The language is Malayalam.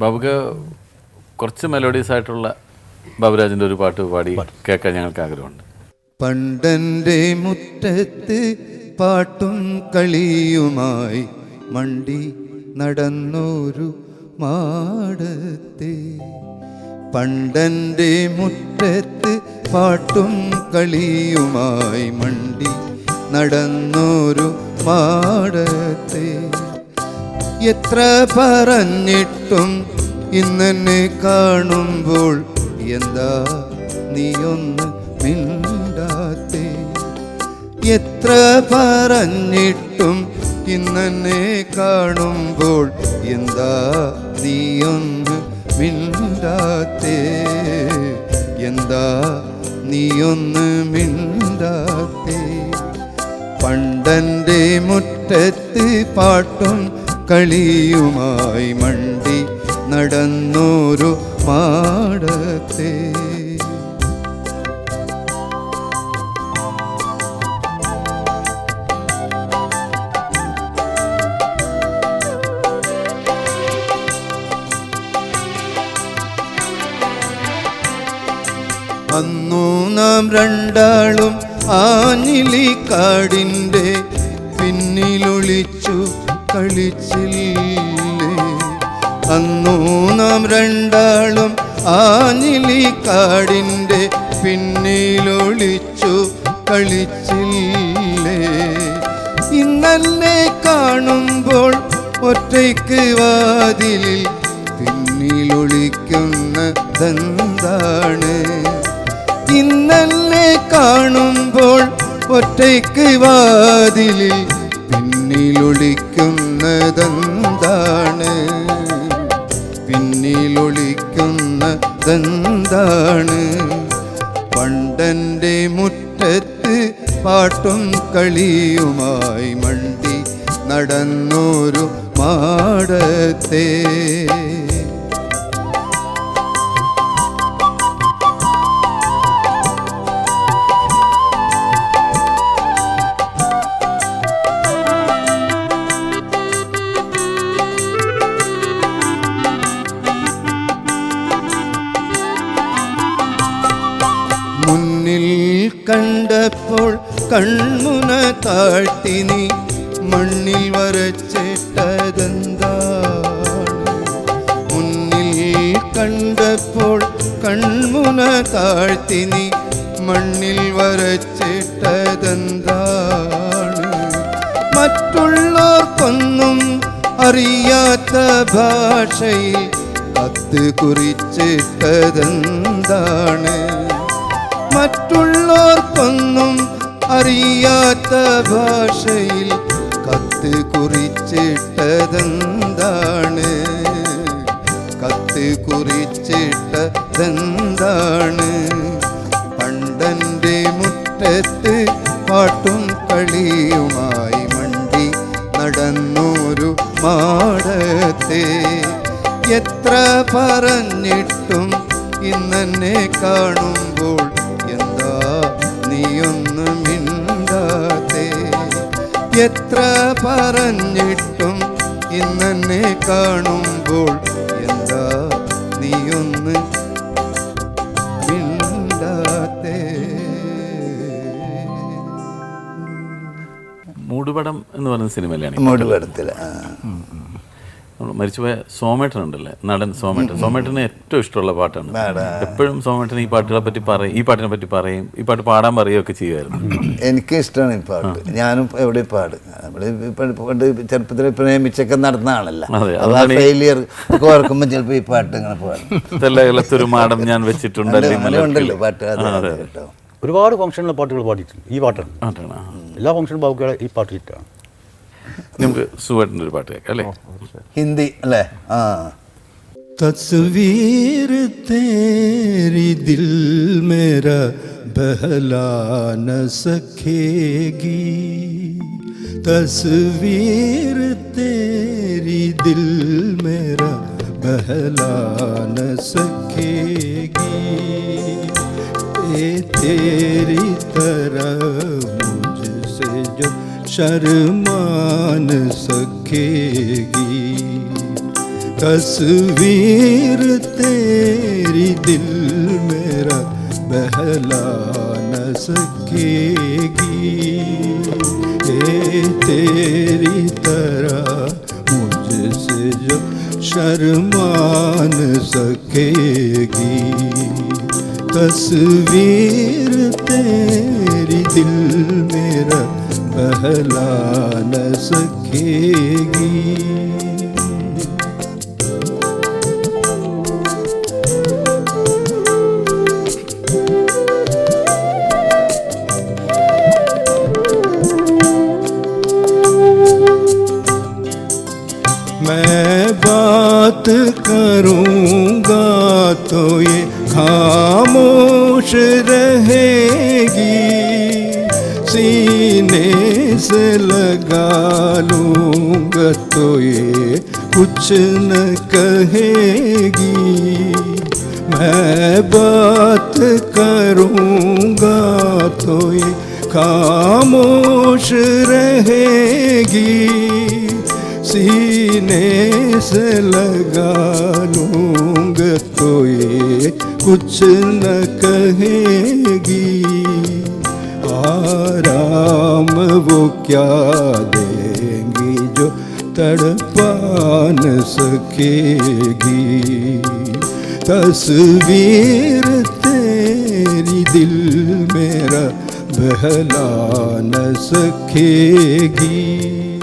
ബാബുക്ക് കുറച്ച് മെലോഡീസ് ആയിട്ടുള്ള ബാബുരാജിന്റെ ഒരു പാട്ട് പാടി കേൾക്കാൻ ഞങ്ങൾക്ക് ആഗ്രഹമുണ്ട്. പണ്ടന്റെ മുറ്റത്ത് പാട്ടും കളിയുമായി മണ്ടി നടന്നൊരു മാടത്തെ. പണ്ടന്റെ മുറ്റത്ത് പാട്ടും കളിയുമായി മണ്ടി നടന്നൊരു മാടത്തെ. എത്ര പറഞ്ഞിട്ടും ഇന്നെന്നെ കാണുമ്പോൾ എന്താ നീയൊന്ന് മിണ്ടാത്തേ? എത്ര പറഞ്ഞിട്ടും ഇന്നെന്നെ കാണുമ്പോൾ എന്താ നീയൊന്ന് മിണ്ടാത്തേ? എന്താ നീയൊന്ന് മിണ്ടാത്തേ? പണ്ടന്റെ മുറ്റത്ത് പാട്ടും കളിയുമായി മണ്ടി നടന്നോരു പാടത്തെ. അന്നു നാം രണ്ടാളും ആഞ്ഞിലിക്കാടിന്റെ പിന്നിലൊളിച്ചു കളിച്ചില്ലേ? അന്നു നാം രണ്ടാളും ആഞ്ഞിലിക്കാടിന്റെ പിന്നിലൊളിച്ചു കളിച്ചില്ലേ? ഇന്നെന്നെ കാണുമ്പോൾ ഒറ്റയ്ക്ക് വാതിലിൽ പിന്നിലൊളിക്കുന്നതെന്താണ് ഇന്നല്ലേ കാണുമ്പോൾ ഒറ്റയ്ക്ക് വാതിലിൽ പിന്നിലൊളിക്കുന്നതെന്താണ് പിന്നിലൊളിക്കുന്നതെന്താണ്? പണ്ടന്റെ മുറ്റത്ത് പാട്ടും കളിയുമായി മണ്ടി നടന്നൊരു മാടത്തെ കണ്ടപ്പോൾ കൺമുന താഴ്ത്തിനി മണ്ണിൽ വരച്ചിട്ടതെന്താ മുന്നിൽ കണ്ടപ്പോൾ കൺമുന താഴ്ത്തിനി മണ്ണിൽ വരച്ചിട്ടതെന്താണ്? മറ്റുള്ളവർക്കൊന്നും അറിയാത്ത ഭാഷയിൽ കത്ത് കുറിച്ചിട്ടതെന്താണ്? മറ്റുള്ളവർക്കൊന്നും അറിയാത്ത ഭാഷയിൽ കത്ത് കുറിച്ചിട്ടതെന്താണ്? കത്ത് കുറിച്ചിട്ടതെന്താണ്? പണ്ടന്റെ മുറ്റത്ത് പാട്ടും കളിയുമായി മണ്ടി നടന്നൊരു മാടത്തെ എത്ര പറഞ്ഞിട്ടും ഇന്നെന്നെ കാണുമ്പോൾ നീയൊന്ന് മിണ്ടാതെ എത്ര പറഞ്ഞിട്ടും ഇന്നെന്നെ കാണുമ്പോൾ എന്താ നീയൊന്ന് മിണ്ടാതെ? മൂടുപടം എന്ന് പറയുന്ന സിനിമയിലാണ് നമ്മൾ മരിച്ചുപോയ സോമേട്ടൻ ഉണ്ടല്ലേ നടൻ സോമേട്ടൻ. സോമേട്ടന് ഏറ്റവും ഇഷ്ടമുള്ള പാട്ടാണ്. എപ്പോഴും സോമേട്ടൻ ഈ പാട്ടുകളെ പറ്റി പറയും ഈ പാട്ടിനെ പറ്റി പറയും ഈ പാട്ട് പാടാൻ പറയുകയൊക്കെ ചെയ്യുമായിരുന്നു. എനിക്ക് ഇഷ്ടമാണ് ഈ പാട്ട്. ഞാനും എവിടെ പാട്? പണ്ട് ചെറുപ്പത്തിൽ പ്രേമിച്ചൊക്കെ നടന്നതാണല്ലോ അതെ, ഫെയിലിയർ ഒക്കെ ഓർക്കുമ്പോൾ ചിലപ്പോൾ ഈ പാട്ട് ഇങ്ങനെ പാടും. മാടം ഞാൻ വെച്ചിട്ടുണ്ടല്ലേ ഉണ്ടല്ലോ പാട്ട്. കേട്ടോ. ഒരുപാട് ഫംഗ്ഷനിലെ പാട്ടുകൾ പാടിയിട്ടുണ്ട്. ഈ പാട്ടാണ്. പാട്ടാണ് എല്ലാ ഫംഗ്ഷനും ബാബുക്കളെ ഈ പാട്ട് ഹിറ്റാണ്. നമുക്ക് സുഖമായിട്ടുണ്ട് ഒരു പാട്ട് കേൾക്കാം അല്ലേ? ഹിന്ദി അല്ലേ? ആ. തസ്വീർ തേരി ദിൽ മേര ബഹലാ സഖേഗി. തസ്വീർ തേരി ദിൽ മേര ബഹലാ സഖേഗി. തേരി തരഫ് जो शर्मा न सकेगी तस्वीर तेरी दिल मेरा बहला न सकेगी। ये तेरी तरह मुझसे जो शर्मान सकेगी। तस्वीर तेरी दिल मेरा बहला न सकेगी मैं बात करूँगा तो ये खामोश रहेगी। सीने से लगा लूँगा तो ये कुछ न कहेगी। मैं बात करूँगा तो ये खामोश रहेगी। सीने से लगा लूँगा तो ये कुछ न कहेगी। आराम वो क्या देंगी जो तड़पा न सकेगी? तस्वीर तेरी दिल मेरा बहला न सकेगी।